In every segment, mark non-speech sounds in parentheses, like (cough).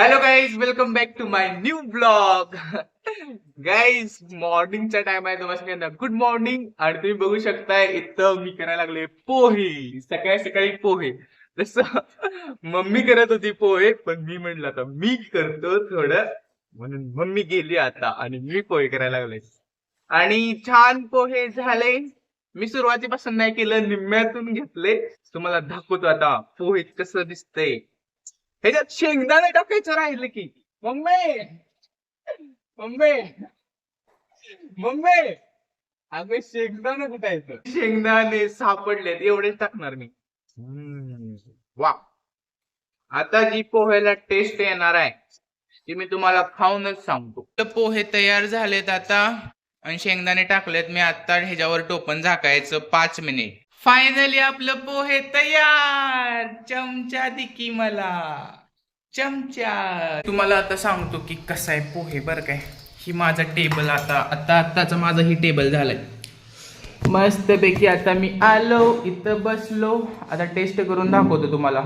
Hello guys welcome back to my new blog guys मॉर्निंगचा time आहे. तुम्हाला सगळ्यांना good morning आणि तुम्ही बघू शकताय इथं मी करायला लागले पोहे. सकाळी सकाळी पोहे. जसं (laughs) मम्मी करत होती पोहे पण मी म्हटलं आता मी करतो थोडं. म्हणून मम्मी गेली आता आणि मी पोहे करायला लागले आणि छान पोहे झाले. मी सुरुवातीपासून नाही केलं निम्म्यातून घेतले. तुम्हाला दाखवतो आता पोहे कसं दिसतंय. ह्याच्यात शेंगदाणे टाकायचं राहिलं की. मम्मी! मम्मी! मम्मी! अगं शेंगदाणे कुठायचं शेंगदाणे सापडलेत एवढेच टाकणार मी. वा आता जी पोह्याला टेस्ट येणार आहे ती मी तुम्हाला खाऊनच सांगतो. तर पोहे तयार झालेत आता आणि शेंगदाणे टाकलेत. मी आता ह्याच्यावर टोपण झाकायचं पाच मिनिट. फायनली आपलं पोहे तयार. चमचा दिकी मला. चमचा. तुम्हाला आता सांगतो की कसं आहे पोहे बरं काय. ही माझा टेबल आता आता आत्ताचा माझा ही टेबल झालाय. मस्त पैकी आता मी आलो इथं बसलो. आता टेस्ट करून दाखवतो तुम्हाला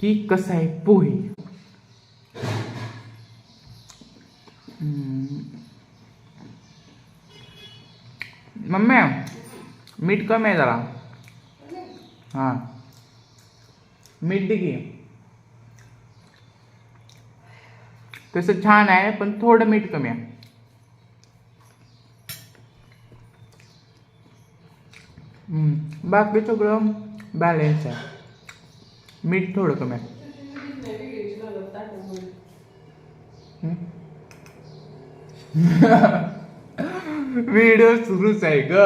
की कसं आहे पोहे. मम्म्या मीठ कमी आहे जरा. हां. मीठ दे की. तसं छान आहे पण थोडं मीठ कमी आहे. बाकी सगळं बॅलेन्स आहे. मीठ थोडं कमी आहे. व्हिडिओ (laughs) सुरूच आहे ग.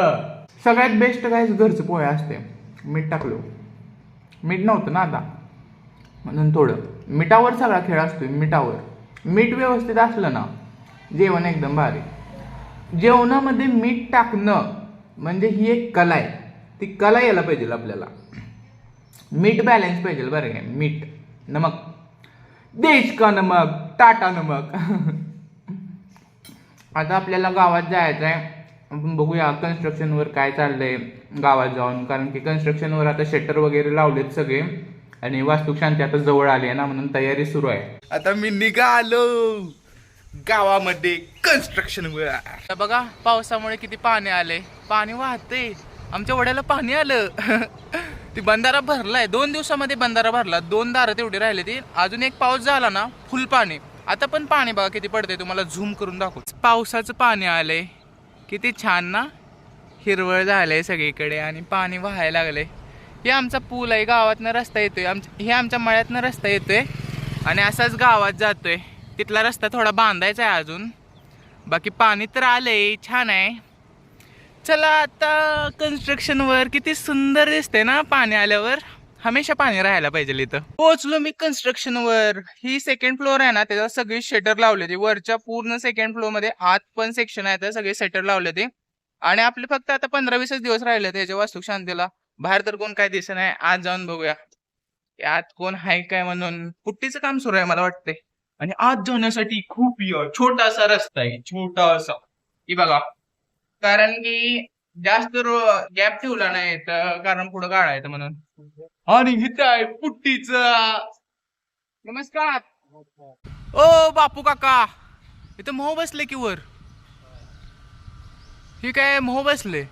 सगळ्यात बेस्ट काय घरचं पोहे असते. मीठ टाकलो. मीठ नव्हतं ना आता. म्हणून थोडं. मिठावर सगळा खेळ असतो मिठावर. मीठ व्यवस्थित असलं ना जेवण एकदम भारी. जेवणामध्ये मीठ टाकणं म्हणजे ही एक कला आहे. ती कला यायला पाहिजे आपल्याला. मीठ बॅलन्स पाहिजे बरं काय मीठ. नमक. देश का नमक टाटा नमक (laughs) आता आपल्याला गावात जायचं आहे आपण बघूया कन्स्ट्रक्शनवर काय चाललंय गावात जाऊन. कारण की कन्स्ट्रक्शनवर आता शटर वगैरे लावलेत सगळे. आणि वास्तुक शांती आता जवळ आली आहे ना म्हणून तयारी सुरू आहे. आता मी निघालो गावामध्ये कन्स्ट्रक्शन वर. बघा पावसामुळे किती पाणी आले. पाणी वाहते आमच्या वड्याला पाणी आलं. (laughs) ती बंधारा भरलाय. दोन दिवसामध्ये बंधारा भरला. दोन दारं तेवढी राहिली ती. अजून एक पाऊस झाला ना फुल पाणी. आता पण पाणी बघा किती पडते तुम्हाला झूम करून दाखवू पावसाचं पाणी आलंय. किती छान ना? हिरवळ झालंय सगळीकडे आणि पाणी वाहायला लागलंय. हे आमचा पूल आहे गावातनं रस्ता येतोय. आमच्या हे आमच्या मळ्यातनं रस्ता येतोय आणि असाच गावात जातोय. तिथला रस्ता थोडा बांधायचा आहे अजून. बाकी पाणी तर आलंय छान आहे. चला आता कन्स्ट्रक्शन वर किती सुंदर दिसते ना पाणी आल्यावर. हमेशा पाणी राहायला पाहिजे इथं. पोहोचलो मी कन्स्ट्रक्शन वर. ही सेकंड फ्लोअर आहे ना त्याच्यावर सगळी शटर लावले होते. वरच्या पूर्ण सेकंड फ्लोअरमध्ये आत पण सेक्शन आहे तर सगळे शटर लावले ते आणि आपले फक्त आता पंधरा वीसच दिवस राहिले त्याच्या वास्तू शांतीला बाहेर तर कोण काय दिसत नाही. आज जाऊन बघूया. आत कोण आहे काय म्हणून. पुट्टीचं काम सुरू आहे मला वाटतंय. आणि आत जाण्यासाठी खूप छोटासा रस्ता आहे. छोटासा. की बघा. कारण की जास्त गॅप ठेवला नाही तर कारण पुढे गाळा आहे म्हणून. आणि हिथं आहे पुट्टीच. नमस्कार. ओ बापू काका. इथं मोह बसले की वर. ही काय मोह बसले?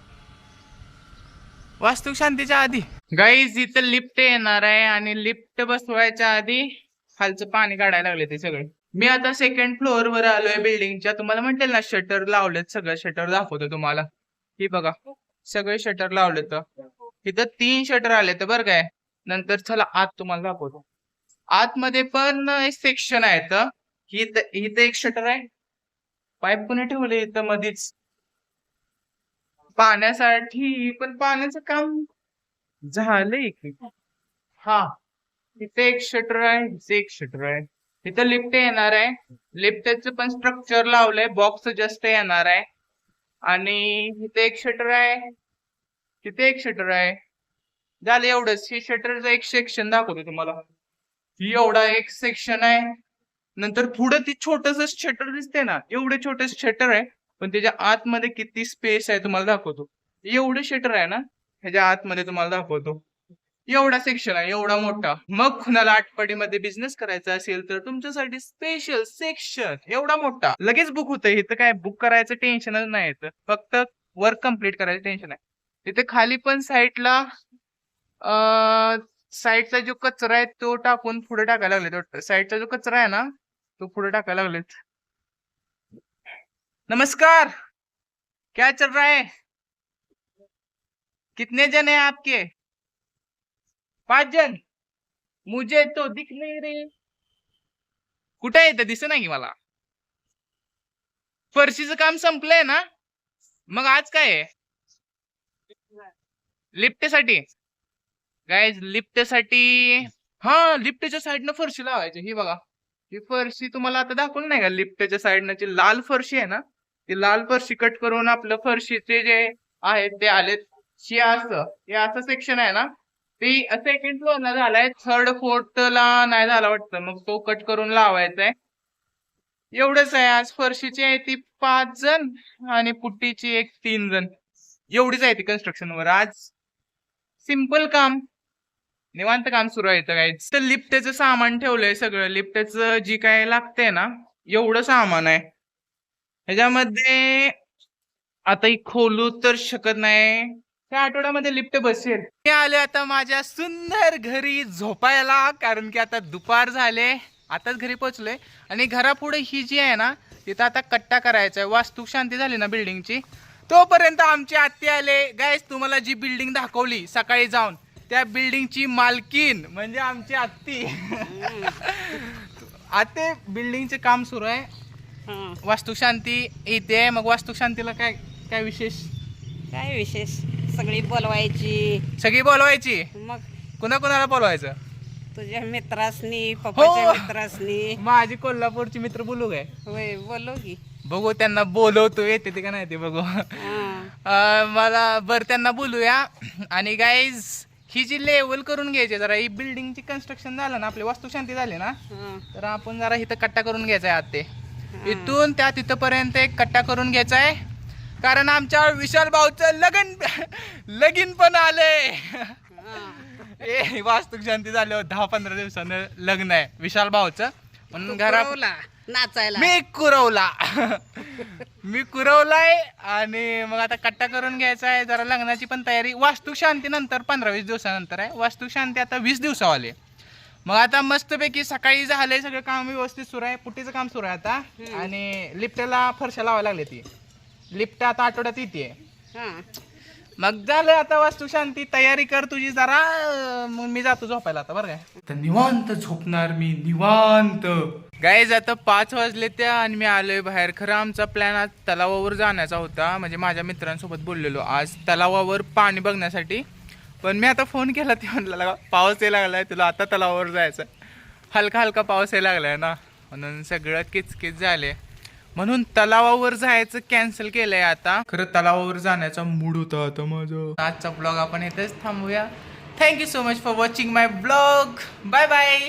वास्तू शांतीच्या आधी. गाईज इथं लिफ्ट येणार आहे आणि लिफ्ट बसवायच्या आधी खालचं पाणी काढायला लागले ते सगळे. मी आता सेकंड फ्लोअर वर आलोय बिल्डिंगच्या तुम्हाला म्हणतील ना शटर लावलेत सगळं. शटर दाखवतो तुम्हाला. ही बघा. सगळे शटर लावलेत. इथं तीन शटर आले तर बरं काय. नंतर चला आत तुम्हाला दाखवतो. आतमध्ये पण एक सेक्शन आहे इथं. ही इथं इथं एक शटर आहे. पाईप कोणी ठेवले इथं मधीच? पाण्यासाठी पण पाण्याचं काम झालंय की हा इथे एक शटर आहे इथे एक शटर आहे. इथं लिफ्ट येणार आहे. लिफ्टचं पण स्ट्रक्चर लावलंय. बॉक्स जस्ट येणार आहे. आणि इथे एक शटर आहे. तिथे एक शटर आहे. झालं एवढंच. हे शटरचं एक सेक्शन दाखवतो तुम्हाला. ही एवढा एक सेक्शन आहे. नंतर पुढं ती छोटस शटर दिसते ना एवढे छोटे शटर आहे. पण त्याच्या आतमध्ये किती स्पेस आहे तुम्हाला दाखवतो. एवढे शटर आहे ना ह्याच्या आतमध्ये तुम्हाला दाखवतो. एवढा सेक्शन आहे एवढा मोठा. मग कुणाला आठपडीमध्ये बिझनेस करायचा असेल तर तुमच्यासाठी स्पेशल सेक्शन एवढा मोठा. लगेच बुक होतं. इथं काय बुक करायचं टेन्शनच नाही. फक्त वर्क कंप्लीट करायचं टेन्शन आहे. तिथे खाली पण साईडला साईडचा जो कचरा आहे तो टाकून पुढे टाकायला लागलेत वाटतं. साईडचा जो कचरा आहे ना तो पुढे टाकायला लागलेत. नमस्कार! क्या चल रहा है? कितने जन है आपके? पाच जन? मुझे तो दिख नाही रे कुठे आहे दिस नाही की मला. फरशीचं काम संपलंय ना? मग आज काय आहे? लिफ्टसाठी? गायज लिफ्टसाठी हा लिफ्टच्या साईडनं फरशी लावायची ही बघा. ही फरशी तुम्हाला आता दाखवलं नाही का? लिफ्टच्या साईडनं जी लाल फरशी आहे ना ती लाल फरशी कट करून आपलं फरशीचे जे आहेत ते आलेत. हे असं हे असं सेक्शन आहे ना ते सेकंड फ्लोअरला झालाय. थर्ड फोर्थला नाही झाला वाटतं. मग तो कट करून लावायचा आहे एवढंच आहे आज. फरशीची आहे ती पाच जण आणि पुट्टीची एक तीन जण. एवढीच आहे ती construction वर. आज सिंपल काम. निवांत काम सुरू आहे काय तर लिप्टेचं सामान ठेवलंय सगळं. लिप्टेचं जी काय लागतंय ना एवढं सामान आहे. ह्याच्यामध्ये आता ही खोलू तर शकत नाही. त्या आठवड्यामध्ये लिफ्ट बसेल. मी आले आता माझ्या सुंदर घरी झोपायला कारण की आता दुपार झाले. आताच घरी पोहोचलोय आणि घरापुढे ही जी आहे ना तिथं आता कट्टा करायचा आहे. वास्तू शांती झाली ना बिल्डिंगची तोपर्यंत आमचे आत्ते आले. गायस तुम्हाला जी बिल्डिंग दाखवली सकाळी जाऊन त्या बिल्डिंगची मालकीन म्हणजे आमची आत्ती. आते बिल्डिंगचे काम सुरू आहे. हं. वास्तू शांती इथे आहे. मग वास्तू शांतीला काय काय विशेष? काय विशेष? सगळी बोलवायची. सगळी बोलवायची? मग? कुणा कुणाला बोलवायचं? तुझ्या मित्रासनी पप्पाच्या हो. मित्रासनी. माझी कोल्हापूरची मित्र बोलू काय? होय बोलव की. बघू त्यांना बोलवतो येते ते का नाही ते बघू. हं. अं, मला बर त्यांना बोलूया. आणि गाईज ही जी लेवल करून घ्यायची जरा ही बिल्डिंगची कन्स्ट्रक्शन झालं ना आपली वास्तुशांती झाली ना. तर आपण जरा इथं कट्टा करून घ्यायचा आहे आत ते. इथून त्या तिथपर्यंत एक कट्टा करून घ्यायचा आहे. कारण आमच्या विशाल भाऊचं लगन लगीन पण आलंय. हं. ए वास्तू शांती झाल्यावर दहा पंधरा दिवसानं लग्न आहे विशाल भाऊचं. म्हणून घरा नाचायला. मी कुरवला. मी कुरवलाय आणि मग आता कट्टा करून घ्यायचा आहे. जरा लग्नाची पण तयारी. वास्तू शांती नंतर पंधरा वीस दिवसानंतर आहे. वास्तू शांती आता वीस दिवसावाले मग आता मस्तपैकी सकाळी झालंय सगळं काम व्यवस्थित सुरू आहे. पुटीचं काम सुरू आहे आता. आणि लिफ्टला फरशा लावायला लागले ती. लिफ्ट आता आठवड्यात येते. हं. मग झालं आता वास्तू शांती तयारी कर तुझी जरा. मग मी जातो झोपायला आता बरं काय तर निवांत झोपणार मी. निवांत. गाईज आता पाच वाजले त्या आणि मी आलोय बाहेर. खरं आमचा प्लॅन आज तलावावर जाण्याचा होता. म्हणजे माझ्या मित्रांसोबत बोललेलो. आज तलावावर पाणी बघण्यासाठी. पण मी आता फोन केला ते म्हणलं पाऊस यायला लागलाय तुला आता तलावावर जायचं हलका हलका पाऊस यायला लागलाय ना. म्हणून सगळं किचकिच झाले. म्हणून तलावावर जायचं कॅन्सल केलंय आता. खरं तलावावर जाण्याचा मूड होता आता माझं. आजचा ब्लॉग आपण इथेच थांबूया. Thank you so much for watching my blog bye bye